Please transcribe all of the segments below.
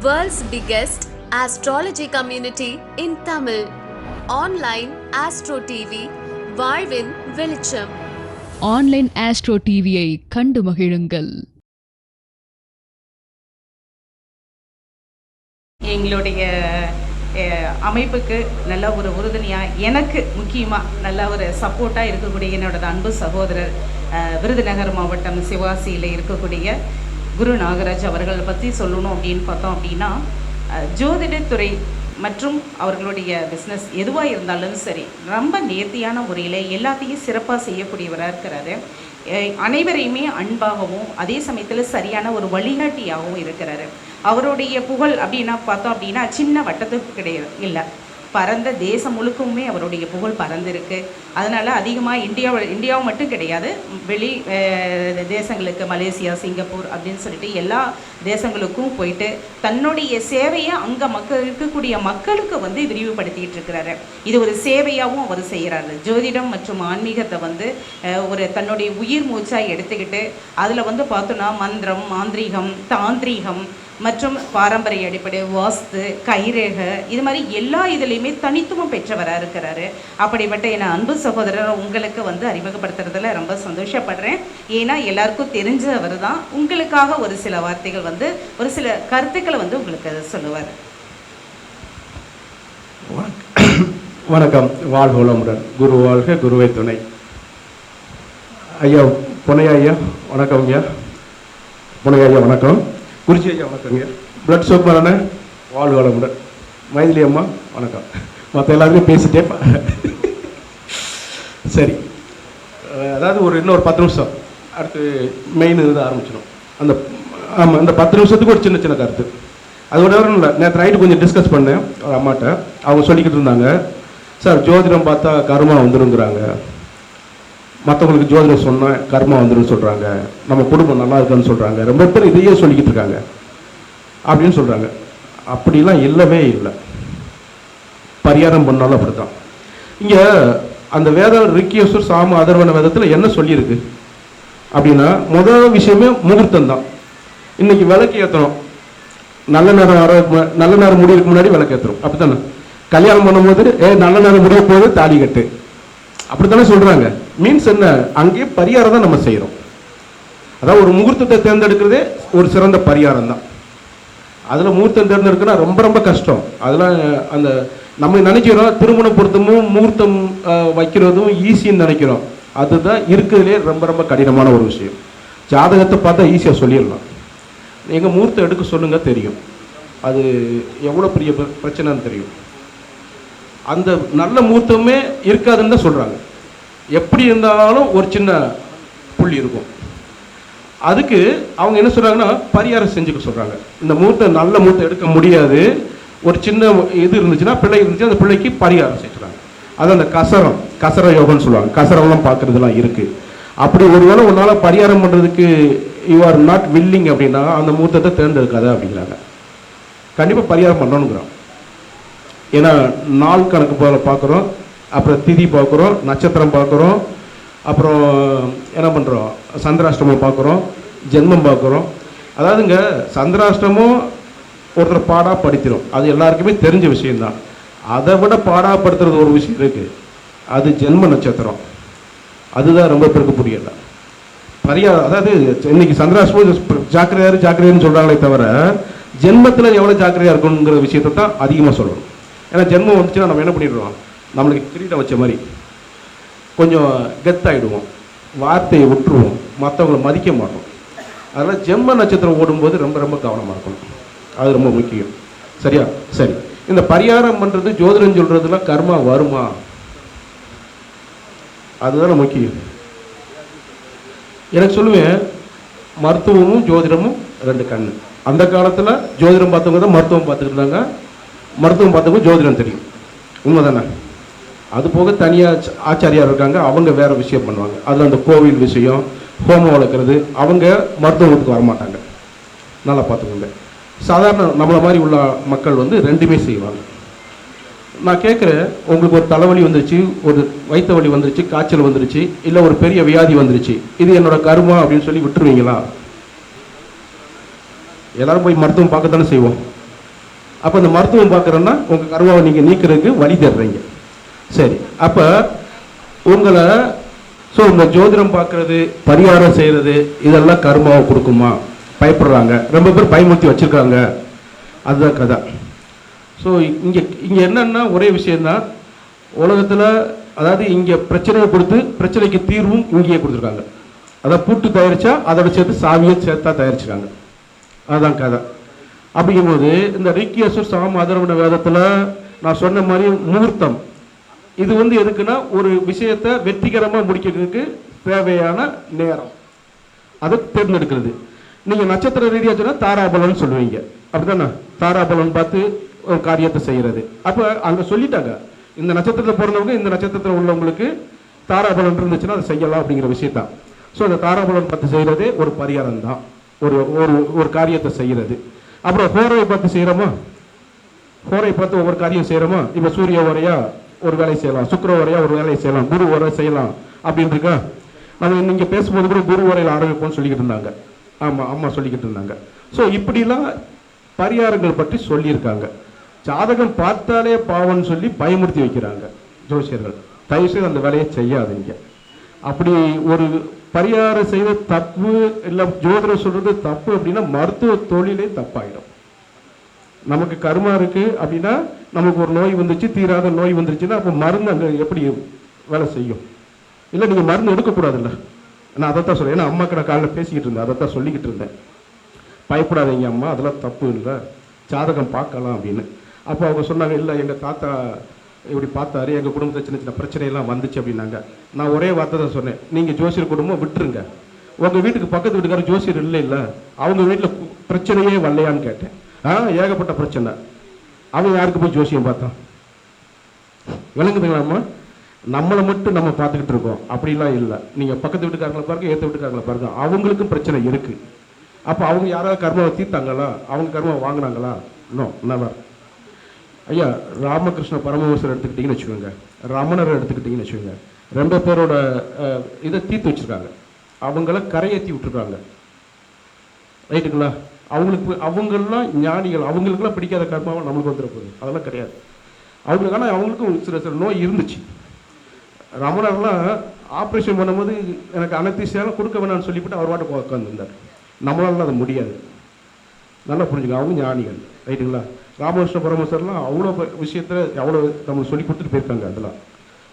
World's biggest astrology community in Tamil. Online Astro TV, வாழ்வின் வெளிச்சம் online astro டிவியை கண்டு மகிழுங்கள் எங்களுடைய அஹ், அமைப்புக்கு நல்ல ஒரு உறுதுணையாக எனக்கு முக்கியமாக நல்ல ஒரு சப்போர்ட்டாக இருக்கக்கூடிய என்னோட அன்பு சகோதரர் விருதுநகர் மாவட்டம் சிவாசியில் இருக்கக்கூடிய குரு நாகராஜ் அவர்களை பற்றி சொல்லணும் அப்படின்னு பார்த்தோம் அப்படின்னா ஜோதிடத்துறை மற்றும் அவர்களுடைய பிஸ்னஸ் எதுவாக இருந்தாலும் சரி ரொம்ப நேர்த்தியான முறையில் எல்லாத்தையும் சிறப்பாக செய்யக்கூடியவராக இருக்கிறாரு. அனைவரையுமே அன்பாகவும் அதே சமயத்தில் சரியான ஒரு வழிகாட்டியாகவும் இருக்கிறாரு. அவருடைய புகழ் அப்படின்னா பார்த்தோம் அப்படின்னா சின்ன வட்டத்துக்கு கிடையாது இல்லை. பரந்த தேசம் முழுக்கவுமே அவருடைய புகழ் பறந்திருக்கு அதனால் அதிகமாக இந்தியா இந்தியாவும் மட்டும் கிடையாது. வெளி தேசங்களுக்கு மலேசியா சிங்கப்பூர் அப்படின்னு சொல்லிட்டு எல்லா தேசங்களுக்கும் போயிட்டு தன்னுடைய சேவையை அங்கே மக்கள் இருக்கக்கூடிய மக்களுக்கு வந்து விரிவுபடுத்திக்கிட்டு இருக்கிறாரு. இது ஒரு சேவையாகவும் அவர் செய்கிறாரு ஜோதிடம் மற்றும் ஆன்மீகத்தை வந்து ஒரு தன்னுடைய உயிர் மூச்சாக எடுத்துக்கிட்டு அதில் வந்து பார்த்தோன்னா மந்திரம் மாந்திரீகம் தாந்திரீகம் மற்றும் பாரம்பரிய அடிப்படை வாஸ்து கைரேக இது மாதிரி எல்லா இதுலேயுமே தனித்துவம் பெற்றவராக இருக்கிறாரு. அப்படிப்பட்ட என் அன்பு சகோதரர் உங்களுக்கு வந்து அறிமுகப்படுத்துறதுல ரொம்ப சந்தோஷப்படுறேன். ஏன்னா எல்லாருக்கும் தெரிஞ்சவர் தான் உங்களுக்காக ஒரு சில வார்த்தைகள் வந்து ஒரு சில கருத்துக்களை வந்து உங்களுக்கு சொல்லுவார். வணக்கம். வணக்கம் வாழ்க குரு வாழ்க குருவை துணை. ஐயா புனையா ஐயா வணக்கம் ஐயா. புனையா ஐயா வணக்கம். குறிச்சி ஐயா வணக்கங்க பிளட் சோப்பரான வாழ் வளமுடன் மைதிலி அம்மா வணக்கம். மற்ற எல்லாருமே பேசிட்டே சரி. அதாவது ஒரு இன்னொரு பத்து நிமிஷம். அடுத்து மெயின் இது ஆரம்பிச்சிடும் அந்த ஆமாம் அந்த பத்து நிமிஷத்துக்கு ஒரு சின்ன சின்ன கருத்து. அதோட வரும் இல்லை. நேற்று நைட்டு கொஞ்சம் டிஸ்கஸ் பண்ணேன். ஒரு அம்மாட்ட. அவங்க சொல்லிக்கிட்டு இருந்தாங்க. சார் ஜோதிடம் பார்த்தா கருமா வந்துருங்கிறாங்க. மற்றவங்களுக்கு ஜோதிடம் சொன்னால் கர்மா வந்துடும் சொல்கிறாங்க நம்ம குடும்பம் நல்லா இருக்குன்னு சொல்கிறாங்க ரொம்ப பேர் இதையே சொல்லிக்கிட்டு இருக்காங்க. அப்படின்னு சொல்கிறாங்க அப்படிலாம் இல்லவே இல்லை. பரிகாரம் பண்ணாலும் அப்படித்தான். இங்கே அந்த வேத ரிக்கியசூர் சாம அதர்வன வேதத்தில் என்ன சொல்லியிருக்கு? அப்படின்னா முதல் விஷயமே முகூர்த்தம் தான் இன்னைக்கு விளக்கு ஏற்றணும் நல்ல நேரம் வர நல்ல நேரம் முடியறதுக்கு முன்னாடி விளக்கு ஏற்றுறோம் அப்படித்தானே? கல்யாணம் பண்ணும்போது ஏ நல்ல நேரம் முடிய போகுது தாலி கட்டு. அப்படித்தானே சொல்றாங்க. மீன்ஸ் என்ன? அங்கேயே பரிகாரம் தான் நம்ம செய்கிறோம் அதாவது ஒரு முகூர்த்தத்தை தேர்ந்தெடுக்கிறதே ஒரு சிறந்த பரிகாரம் தான். அதில் முகூர்த்தம் தேர்ந்தெடுக்கனா ரொம்ப ரொம்ப கஷ்டம். அதெல்லாம் அந்த நம்ம நினைக்கிறோம் திருமண பொருத்தமும் முகூர்த்தம் வைக்கிறதும் ஈஸின்னு நினைக்கிறோம். அதுதான் இருக்கிறதுலே ரொம்ப ரொம்ப கடினமான ஒரு விஷயம். ஜாதகத்தை பார்த்தா ஈஸியாக சொல்லிடலாம். எங்கள் முகூர்த்தம் எடுக்க சொல்லுங்க தெரியும். அது எவ்வளோ பெரிய பிர- பிரச்சனைன்னு தெரியும். அந்த நல்ல முகூர்த்தமே இருக்காதுன்னு தான் சொல்கிறாங்க எப்படி இருந்தாலும் ஒரு சின்ன புள்ளி இருக்கும். அதுக்கு அவங்க என்ன சொல்கிறாங்கன்னா பரிகாரம் செஞ்சுக்க சொல்கிறாங்க இந்த முகூர்த்தம் நல்ல முகூர்த்தம் எடுக்க முடியாது. ஒரு சின்ன இது இருந்துச்சுன்னா பிள்ளை இருந்துச்சுன்னா அந்த பிள்ளைக்கு பரிகாரம் செய்கிறாங்க அது அந்த கசரம் கசர யோகம்னு சொல்லுவாங்க. கசரம்லாம் பார்க்குறதுலாம் இருக்குது அப்படி ஒருவேளை உன்னால் பரிகாரம் பண்ணுறதுக்கு யூ ஆர் நாட் வில்லிங் அப்படின்னா அந்த முகூர்த்தத்தை தேர்ந்தெடுக்காத அப்படிங்கிறாங்க. கண்டிப்பாக பரிகாரம் பண்ணணுங்கிறோம் ஏன்னா நாள் கணக்கு போல பார்க்குறோம் அப்புறம் திதி பார்க்குறோம் நட்சத்திரம் பார்க்குறோம் அப்புறம் என்ன பண்ணுறோம் சந்திராஷ்டமம் பார்க்குறோம் ஜென்மம் பார்க்குறோம். அதாவதுங்க சந்திராஷ்டமும் ஒருத்தர் பாடாக படித்திடும் அது எல்லாருக்குமே தெரிஞ்ச விஷயந்தான் அதை விட பாடாப்படுத்துறது ஒரு விஷயம் இருக்குது அது ஜென்ம நட்சத்திரம். அதுதான் ரொம்ப பேருக்கு புரியல. பரியா அதாவது இன்னைக்கு சந்திராஷ்டமம் ஜாக்கிரதையாரு ஜாக்கிரதைன்னு சொல்கிறாங்களே தவிர ஜென்மத்தில் எவ்வளோ ஜாக்கிரதையாக இருக்கணுங்கிற விஷயத்தை தான் அதிகமாக சொல்லணும். ஏன்னா ஜென்மம் வந்துச்சுன்னா நம்ம என்ன பண்ணிடுறோம்? நம்மளுக்கு கிரீடம் வச்ச மாதிரி கொஞ்சம் கெத்தாயிடுவோம் வார்த்தையை விட்டுருவோம். மற்றவங்கள மதிக்க மாட்டோம். அதனால் ஜென்ம நட்சத்திரம் ஓடும்போது ரொம்ப ரொம்ப கவனமாக இருக்கணும். அது ரொம்ப முக்கியம். சரியா? சரி. இந்த பரிகாரம் பண்ணுறது ஜோதிடம் சொல்கிறதுலாம் கர்மா வருமா? அதுதானே முக்கியம். எனக்கு சொல்லுவேன் மருத்துவமும் ஜோதிடமும் ரெண்டு கண் அந்த காலத்தில் ஜோதிடம் பார்த்தவங்க தான் மருத்துவம் பார்த்துட்டு இருந்தாங்க. மருத்துவம் பார்த்தவங்க ஜோதிடம் தெரியும். உண்மைதானே? அது போக தனியாக ஆச்சாரியார் இருக்காங்க அவங்க வேற விஷயம் பண்ணுவாங்க. அதில் அந்த கோவில் விஷயம் ஹோமம் வளர்க்குறது அவங்க மருத்துவத்துக்கு வரமாட்டாங்க. நல்லா பார்த்துக்கோங்க. சாதாரண நம்மளை மாதிரி உள்ள மக்கள் வந்து ரெண்டுமே செய்வாங்க. நான் கேட்குறேன் உங்களுக்கு ஒரு தலைவலி வந்துருச்சு ஒரு வயிற்று வலி வந்துருச்சு காய்ச்சல் வந்துருச்சு இல்லை ஒரு பெரிய வியாதி வந்துருச்சு இது என்னோட கருமா அப்படின்னு சொல்லி விட்டுருவீங்களா? எல்லாரும் போய் மருத்துவம் பார்க்க தானே செய்வோம். அப்போ இந்த மருத்துவம் பார்க்குறோன்னா உங்கள் கருவாவை நீங்கள் நீக்கிறதுக்கு வழி தர்றீங்க சரி அப்போ உங்களை ஸோ இந்த ஜோதிடம் பார்க்கறது பரிகாரம் செய்கிறது இதெல்லாம் கருமாவை கொடுக்குமா? பயப்படுறாங்க. ரொம்ப பேர் பயமுறுத்தி வச்சுருக்காங்க. அதுதான் கதை. ஸோ இங்கே இங்கே என்னன்னா ஒரே விஷயந்தான் உலகத்தில் அதாவது இங்கே பிரச்சனையை கொடுத்து பிரச்சனைக்கு தீர்வும் இங்கேயே கொடுத்துருக்காங்க. அதை பூட்டு தயாரித்தா அதோட சேர்த்து சாவியை சேர்த்தா தயாரிச்சிருக்காங்க. அதுதான் கதை. அப்படிங்கும்போது இந்த ரிக்கியசூர் சாம அதரவண வேதத்தில் நான் சொன்ன மாதிரி முகூர்த்தம். இது வந்து எதுக்குன்னா ஒரு விஷயத்தை வெற்றிகரமாக முடிக்கிறதுக்கு தேவையான நேரம். அதை தேர்ந்தெடுக்கிறது. நீங்கள் நட்சத்திர ரீதியாக சொன்னால் தாராபலன் சொல்லுவீங்க. அப்படிதானே? தாராபலன் பார்த்து ஒரு காரியத்தை செய்கிறது அப்போ அங்கே சொல்லிட்டாங்க. இந்த நட்சத்திரத்தில் பிறந்தவங்க இந்த நட்சத்திரத்தில் உள்ளவங்களுக்கு தாராபலன் இருந்துச்சுன்னா அதை செய்யலாம் அப்படிங்கிற விஷயத்தான். ஸோ அந்த தாராபலன் பார்த்து செய்கிறதே ஒரு பரிகாரம் தான் ஒரு ஒரு ஒரு காரியத்தை செய்கிறது அப்புறம் ஹோரை பார்த்து செய்கிறோமா ஹோரை பார்த்து ஒவ்வொரு காரியம் செய்கிறோமா இப்போ சூரிய ஓரையா ஒரு வேலை செய்யலாம் சுக்கர ஓரையா ஒரு வேலையை செய்யலாம் குரு ஓரை செய்யலாம் அப்படின்னு இருக்கா? நம்ம நீங்கள் பேசும்போது கூட குரு ஓரையில் ஆரம்பிப்போம்னு சொல்லிக்கிட்டு இருந்தாங்க. ஆமாம் அம்மா சொல்லிக்கிட்டு இருந்தாங்க. ஸோ இப்படிலாம் பரிகாரங்கள் பற்றி சொல்லியிருக்காங்க. ஜாதகம் பார்த்தாலே பாவம்னு சொல்லி பயமுறுத்தி வைக்கிறாங்க ஜோசியர்கள். தயவுசெய்து அந்த வேலையை செய்யாதீங்க. அப்படி ஒரு பரிகாரம் செய்த தப்பு இல்லை ஜோதிடம் சொல்கிறது தப்பு அப்படின்னா மருத்துவ தொழிலே தப்பாயிடும். நமக்கு கருமா இருக்கு அப்படின்னா நமக்கு ஒரு நோய் வந்துச்சு தீராத நோய் வந்துருச்சுன்னா அப்போ மருந்து அங்கே எப்படி வேலை செய்யும்? இல்லை நீங்கள் மருந்து எடுக்கக்கூடாதுல்ல. நான் அதை தான் சொல்றேன். ஏன்னா அம்மா நான் காலையில் பேசிக்கிட்டு இருந்தேன். அதை தான் சொல்லிக்கிட்டு இருந்தேன். பயப்படாதீங்க அம்மா. அதெல்லாம் தப்பு இல்லை. ஜாதகம் பார்க்கலாம் அப்படின்னு. அப்போ அவங்க சொன்னாங்க இல்லை எங்கள் தாத்தா இப்படி பார்த்தாரு எங்கள் குடும்பத்தில் சின்ன சின்ன பிரச்சனையெல்லாம் வந்துச்சு அப்படின்னாங்க. நான் ஒரே வார்த்தை தான் சொன்னேன். நீங்கள் ஜோசியர் குடும்பம் விட்டுருங்க. உங்கள் வீட்டுக்கு பக்கத்து வீட்டுக்கார ஜோசியர் இல்லை இல்லை அவங்க வீட்டில் பிரச்சனையே வரலையான்னு கேட்டேன். ஆ ஏகப்பட்ட பிரச்சனை. அவன் யாருக்கு போய் ஜோசியம் பார்த்தான்? விளங்குதுங்களாம்மா நம்மளை மட்டும் நம்ம பார்த்துக்கிட்டு இருக்கோம். அப்படிலாம் இல்லை. நீங்கள் பக்கத்து வீட்டுக்காரங்களை பாருங்க ஏற்ற வீட்டுக்காரங்களை பாருங்க. அவங்களுக்கும் பிரச்சனை இருக்கு. அப்போ அவங்க யாராவது கர்மாவை தீர்த்தாங்களா? அவங்க கர்மாவை வாங்கினாங்களா? No never. ஐயா ராமகிருஷ்ண பரமஹம்சர் எடுத்துக்கிட்டிங்கன்னு வச்சுக்கோங்க. ரமணரை எடுத்துக்கிட்டிங்கன்னு வச்சுக்கோங்க. ரெண்டு பேரோட இதை தீர்த்து வச்சுருக்காங்க. அவங்கள கரையேற்றி விட்டுருக்காங்க. ரைட்டுங்களா? அவங்களுக்கு அவங்களாம் ஞானிகள் அவங்களுக்குலாம் பிடிக்காத கர்மாவை நம்மளுக்கு வந்துட போகுது. அதெல்லாம் கிடையாது. அவங்களுக்கு ஆனால் அவங்களுக்கும் சில சில நோய் இருந்துச்சு. ரமணர்லாம் ஆப்ரேஷன் பண்ணும்போது எனக்கு அனத்தீசியாலும் கொடுக்க வேணாம்னு சொல்லிவிட்டு அவர் வாட்டு உட்காந்துருந்தார் நம்மளால அது முடியாது. நல்லா புரிஞ்சுங்க அவங்க ஞானிகள். ரைட்டுங்களா? ராமகிருஷ்ண பரமசர்லாம் அவ்வளோ விஷயத்தில் அவ்வளோ நம்மளுக்கு சொல்லி கொடுத்துட்டு போயிருக்காங்க அதெல்லாம்.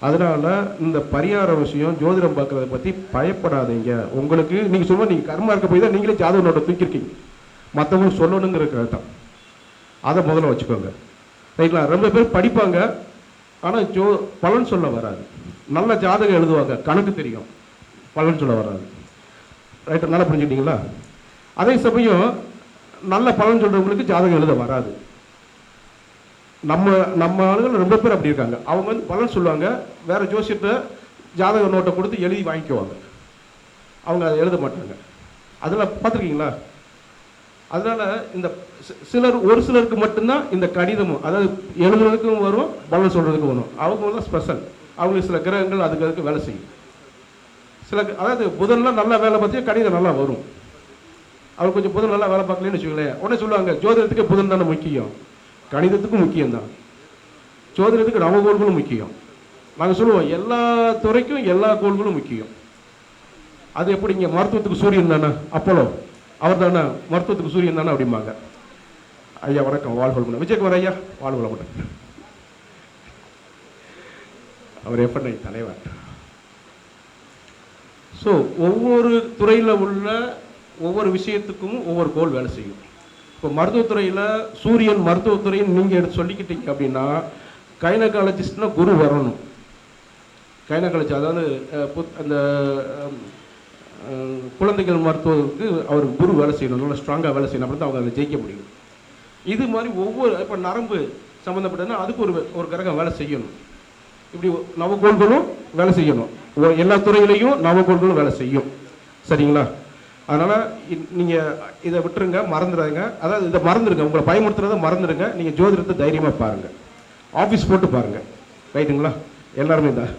அதனால் இந்த பரிகார விஷயம் ஜோதிடம் பார்க்குறத பற்றி பயப்படாதீங்க. உங்களுக்கு நீங்கள் சொல்லுவோம் நீங்கள் கர்மா இருக்க போய் தான் நீங்களே ஜாதக நோட்டை தூக்கியிருக்கீங்க. மற்றவங்களுக்கு சொல்லணுங்கிறது தான். அதை முதல்ல வச்சுக்கோங்க. ரைட்லாம் ரொம்ப பேர் படிப்பாங்க ஆனால் ஜோ பலன் சொல்ல வராது. நல்ல ஜாதகம் எழுதுவாங்க கணக்கு தெரியும். பலன் சொல்ல வராது. ரைட்டு? நல்லா புரிஞ்சுக்கிட்டீங்களா? அதே சமயம் நல்ல பலன் சொல்கிறவங்களுக்கு ஜாதகம் எழுத வராது. நம்ம நம்ம ஆளுகள் ரொம்ப பேர் அப்படி இருக்காங்க. அவங்க வந்து பலன் சொல்லுவாங்க. வேற ஜோசியத்தை ஜாதக நோட்டை கொடுத்து எழுதி வாங்கிக்குவாங்க. அவங்க அதை எழுத மாட்டாங்க. அதில் பார்த்துருக்கீங்களா? அதனால இந்த சிலர் ஒரு சிலருக்கு மட்டும்தான் இந்த கடிதமும் அதாவது எழுதுறதுக்கும் வரும் பலன் சொல்றதுக்கும் வரும். அவங்க தான் ஸ்பெஷல் அவங்களுக்கு சில கிரகங்கள் அதுக்கு அதுக்கு வேலை செய்யும். சில அதாவது புதன்லாம் நல்லா வேலை பார்த்து கணிதம் நல்லா வரும். அவர் கொஞ்சம் புதன் நல்லா வேலை பார்க்கலன்னு வச்சுக்கோங்களேன். உடனே சொல்லுவாங்க ஜோதிடத்துக்கு புதன் தானே முக்கியம். கணிதத்துக்கும் முக்கியம்தான். சோதனத்துக்கு ஜோதிடத்துக்கு நவகோள்களும் முக்கியம். நாங்கள் சொல்லுவோம் எல்லா துறைக்கும் எல்லா கோள்களும் முக்கியம். அது எப்படி இங்கே மருத்துவத்துக்கு சூரியன் தானே? அப்போலோ அவர் தானே? மருத்துவத்துக்கு சூரியன் தானே அப்படிம்பாங்க. ஐயா வணக்கம். வாழ் வளமுடன் விஜயகுமார் ஐயா வாழ் வளமுடன் அவர் எப்படி தலைவர். ஸோ ஒவ்வொரு துறையில் உள்ள ஒவ்வொரு விஷயத்துக்கும் ஒவ்வொரு கோல் வேலை செய்யும். இப்போ மருத்துவத்துறையில் சூரியன் மருத்துவத்துறைன்னு நீங்கள் எடுத்து சொல்லிக்கிட்டீங்க அப்படின்னா கைனகாலஜிஸ்ட்னா குரு வரணும். கைனகாலஜி அதாவது புத்- அந்த குழந்தைகள் மருத்துவருக்கு அவர் குரு வேலை செய்யணும். நல்லா ஸ்ட்ராங்காக வேலை செய்யணும். அப்படி தான் அவங்க அதை ஜெயிக்க முடியும். இது மாதிரி ஒவ்வொரு இப்போ நரம்பு சம்மந்தப்பட்டதுன்னா அதுக்கு ஒரு ஒரு கிரகம் வேலை செய்யணும். இப்படி நவகோள்களும் வேலை செய்யணும். எல்லா துறையிலையும் நவகோள்களும் வேலை செய்யும். சரிங்களா? அதனால் நீங்கள் இதை விட்டுருங்க மறந்துடாதீங்க. அதாவது இதை மறந்துடுங்க. உங்களை பயமுறுத்துறதை மறந்துடுங்க. நீங்கள் ஜோதிடத்தை தைரியமாக பாருங்கள் ஆஃபீஸ் போட்டு பாருங்கள் ரைட்டுங்களா எல்லாருமே தான்